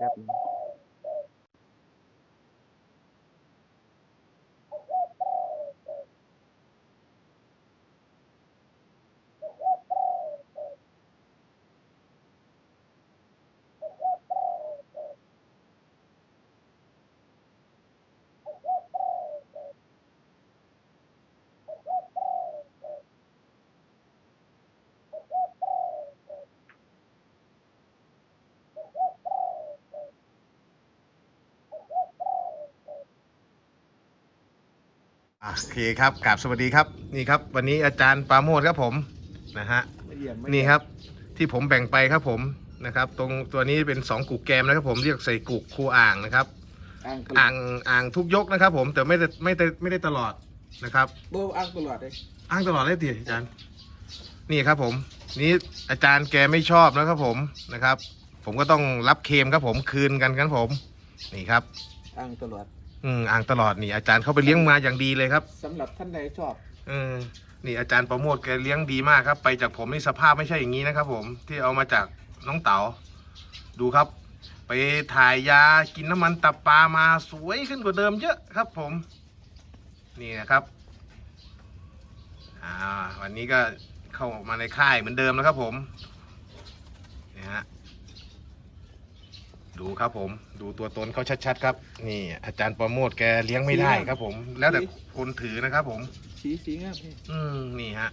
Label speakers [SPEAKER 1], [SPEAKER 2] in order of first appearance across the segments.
[SPEAKER 1] happening โอเคครับกราบสวัสดีครับนี่ครับ วันนี้อาจารย์ปราโมทครับผมนะฮะ
[SPEAKER 2] ไม่เยี่ยมไม่
[SPEAKER 1] นี่ครับที่ผมแบ่งไปครับผมนะครับ ตรงตัวนี้เป็น2กุกแกมนะครับผมเรียกใส่กุกคูอ่างนะครับ
[SPEAKER 2] อ่างตลอ
[SPEAKER 1] อ่า
[SPEAKER 2] ด
[SPEAKER 1] งอ่างทุกยกนะครับ ผมแต่ไม่ได้ไม่ได้ไม่ได้ตลอดนะครับ
[SPEAKER 2] โบอ่างตลอดเลย
[SPEAKER 1] อ้างตลอดเลยดิอาจารย์ นี่ครับผม นี่อาจารย์แกไม่ชอบนะครับผมนะครับ ผมก็ต้องรับเคมครับผมคืนกันครับผม นี่ครับ
[SPEAKER 2] อ่างตลอด
[SPEAKER 1] อืมอ่างตลอดนี่อาจารย์เขาไปเลี้ยงมาอย่างดีเลยครับ
[SPEAKER 2] สำหรับท่านใดชอบ
[SPEAKER 1] เออนี่อาจารย์ประโมทแกเลี้ยงดีมากครับ ไปจากผมนี่สภาพไม่ใช่อย่างนี้นะครับ ผมที่เอามาจากน้องเต๋าดูครับ ไปถ่ายยากินน้ำมันตับปลามาสวยขึ้นกว่าเดิมเยอะครับ ผม นี่นะครับ อ่า วันนี้ก็เข้ามาในค่ายเหมือนเดิมแล้วครับ ผมนี่ฮะ ดูครับผม ดูตัวตนเขาชัดๆครับ นี่อาจารย์ประโมทแกเลี้ยงไม่ได้ครับผม แล้วแต่คนถือนะครับผม
[SPEAKER 2] สีสีงามพี่
[SPEAKER 1] อืมนี่ฮะ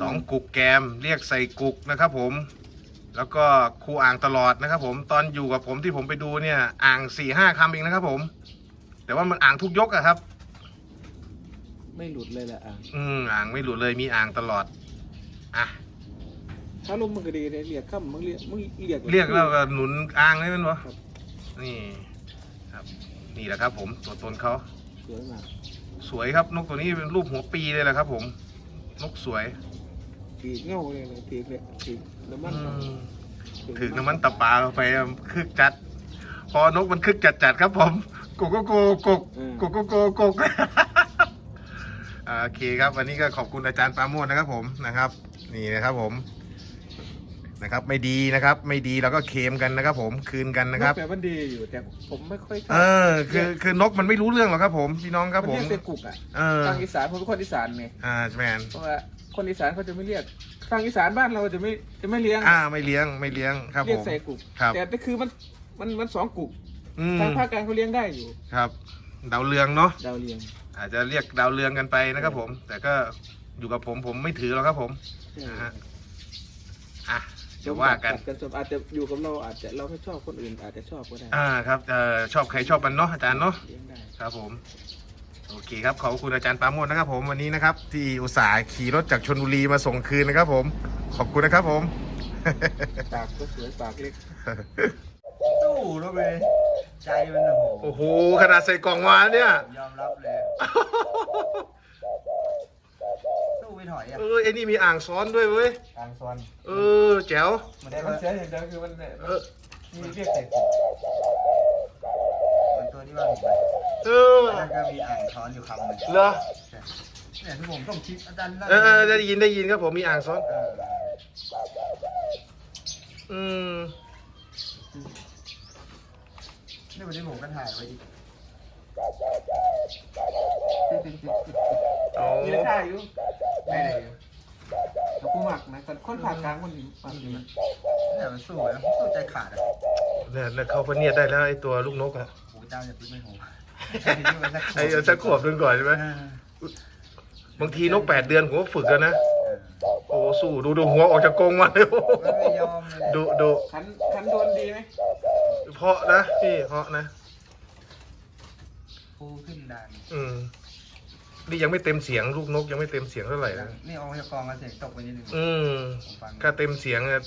[SPEAKER 1] สองกุกแกมเรียกใส่กุกนะครับผม แล้วก็ครูอ่างตลอดนะครับ ผมตอนอยู่กับผมที่ผมไปดูเนี่ย อ่างสี่ห้าคำเองนะครับผม แต่ว่ามันอ่างทุกยกอะครับ
[SPEAKER 2] ไม่หลุดเลยแหละอ่าง
[SPEAKER 1] อืมอ่างไม่หลุดเลยมีอ่างตลอดอะ
[SPEAKER 2] ถ้าลมมันก็ดีเลยเรียกข้ามมึงเรียกมึงเรียก
[SPEAKER 1] เรียกแล้วก็หนุนอ้างได้มั้ยวะนี่ครับ นี่แหละครับ ผมตัวตนเขา
[SPEAKER 2] สวยมาก
[SPEAKER 1] สวยครับ นกตัวนี้เป็นรูปหัวปีเลยแหละครับ ผม นกสวย
[SPEAKER 2] ปีเงาเลยนะปีเนี่ยปีน้ำมัน
[SPEAKER 1] ถึงน้ำมันตะปาไปคึกจัด พอนกมันคึกจัดจัดครับ ผมกกโกกกกกโกกกโอเคครับ วันนี้ก็ขอบคุณอาจารย์ปาโมดนะครับผมนะครับ นี่นะครับผม นะครับ ไม่ดีนะครับ ไม่ดีเราก็เคลมกันนะครับ ผมคืนกันนะครับ
[SPEAKER 2] นกแต่มันดีอยู่แต่ผมไม่ค่อยชอบ
[SPEAKER 1] เออ คือคือนกมันไม่รู้เรื่องหรอกครับ ผมพี่น้องครับ
[SPEAKER 2] มัน
[SPEAKER 1] ผม
[SPEAKER 2] เรียกใส่กุกอะ
[SPEAKER 1] เออ
[SPEAKER 2] ทางอีสานผมเป็นคนอีสานไง
[SPEAKER 1] อ่าแมน
[SPEAKER 2] เพราะว่าคนอีสานเขาจะไม่เรียกทางอีสานบ้านเราจะไม่จะไม่เลี้ยง
[SPEAKER 1] อ่าไม่เลี้ยงไม่เลี้ยงครับ
[SPEAKER 2] เรี
[SPEAKER 1] ผ
[SPEAKER 2] ยก
[SPEAKER 1] ม
[SPEAKER 2] ใส่กุก
[SPEAKER 1] ครับ
[SPEAKER 2] แต่นี่คือมันมันมันสองกุก
[SPEAKER 1] อืม
[SPEAKER 2] ทางภาคกลางเขาเลี้ยงได้อยู่
[SPEAKER 1] ครับ ดาวเรืองเนาะ
[SPEAKER 2] ดาวเรียง
[SPEAKER 1] อาจจะเรียกดาวเรืองกันไปนะครับ ผม แต่ก็อยู่กับผมผมไม่ถือหรอกครับ ผมนะฮะ อะ เดี๋ยวว่ากัน
[SPEAKER 2] ตัดกันจนอาจจะอยู่กับเราอาจจะเราไม่ชอบคนอื่น อาจจะชอบก็ได้
[SPEAKER 1] อ่าครับเอ่อชอบใครชอบมันเนาะอาจารย์เนาะ
[SPEAKER 2] เลี้ยงได้
[SPEAKER 1] ครับผม โอเคครับ ขอบคุณอาจารย์ปราโมทนะครับผมวันนี้นะครับ ที่อุตส่าห์ขี่รถจากชนบุรีมาส่งคืนนะครับผม ขอบคุณนะครับผม
[SPEAKER 2] ปากก็สวยปากเล็ก
[SPEAKER 3] สู้แล้วเว้ยใจมันโอ้โห
[SPEAKER 1] โอ้โหขนาดใส่กล่องมาเนี่ย
[SPEAKER 3] ยอมรับเลย สู้ไม่ถอยอะ
[SPEAKER 1] เออไอ้นี่มีอ่างซ้อนด้วยเว้ย
[SPEAKER 3] ทางซอน
[SPEAKER 1] เออแจ๋ว
[SPEAKER 3] มัน
[SPEAKER 2] แต่
[SPEAKER 3] ได้
[SPEAKER 2] มัน
[SPEAKER 3] ว่า
[SPEAKER 2] เสียอย่างเดียวคือมันเนี่ย
[SPEAKER 1] เออ
[SPEAKER 2] มีเรียกใส่กุก
[SPEAKER 3] มันตัวที่ว่าเห็นไหม
[SPEAKER 1] เออ
[SPEAKER 3] แล้วก็มีอ่างช้อนอยู่คำหนึ่ง
[SPEAKER 1] เหรอ
[SPEAKER 3] เนี่ยที่ผมต้องคิดอาจารย์
[SPEAKER 1] เออเออได้ยินได้ยินครับผมมีอ่างซ้อน
[SPEAKER 3] เออ
[SPEAKER 1] อืม
[SPEAKER 3] นี่วันนี้ผมก็ถ่ายไว้ดิ
[SPEAKER 1] โอ้
[SPEAKER 2] มีราคาอยู่
[SPEAKER 3] ไม่ได้
[SPEAKER 2] แต่กูหมักนะคนคนผ่ากลางคนนี้หมักอยู่นะ
[SPEAKER 3] เนี่ยมันสู้แล้วสู้ใจขาดอะ
[SPEAKER 1] เนี่ยเนี่ยเขาพเนียดได้แล้วไอ้ตัวลูกนกอะ
[SPEAKER 3] โอ้เจ้าอย่าพึ่งไม่โห
[SPEAKER 1] ไอ้เอาสักขวบหนึงก่อนใช่ไหมบางทีนกแปดเดือนผมก็ฝึกแล้วนะโอ้สู้ดูดูหัวออกจากกรงมาเลยโอ้
[SPEAKER 3] มันไม่ยอมเลย
[SPEAKER 1] ดูดู
[SPEAKER 2] ขันขันโดนดีไหม
[SPEAKER 1] เพาะนะพี่เพาะนะ
[SPEAKER 3] ฟูขึ้นดัน
[SPEAKER 1] อืม นี่ยังไม่เต็มเสียงลูกนกยังไม่เต็มเสียงเท่าไหร่นะ
[SPEAKER 3] นี่ออกมาจากกองกันเสียงตกไปนิดนึง
[SPEAKER 1] อืม
[SPEAKER 3] ผมฟัง
[SPEAKER 1] ถ้าเต็มเสียงอะ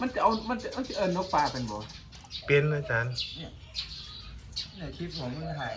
[SPEAKER 2] มันจะเอา มันจะมันจะเอิญนกปลาเป็นบ่
[SPEAKER 1] เป็นอาจารย์
[SPEAKER 3] เนี่ยคลิปผมเพิ่งถ่าย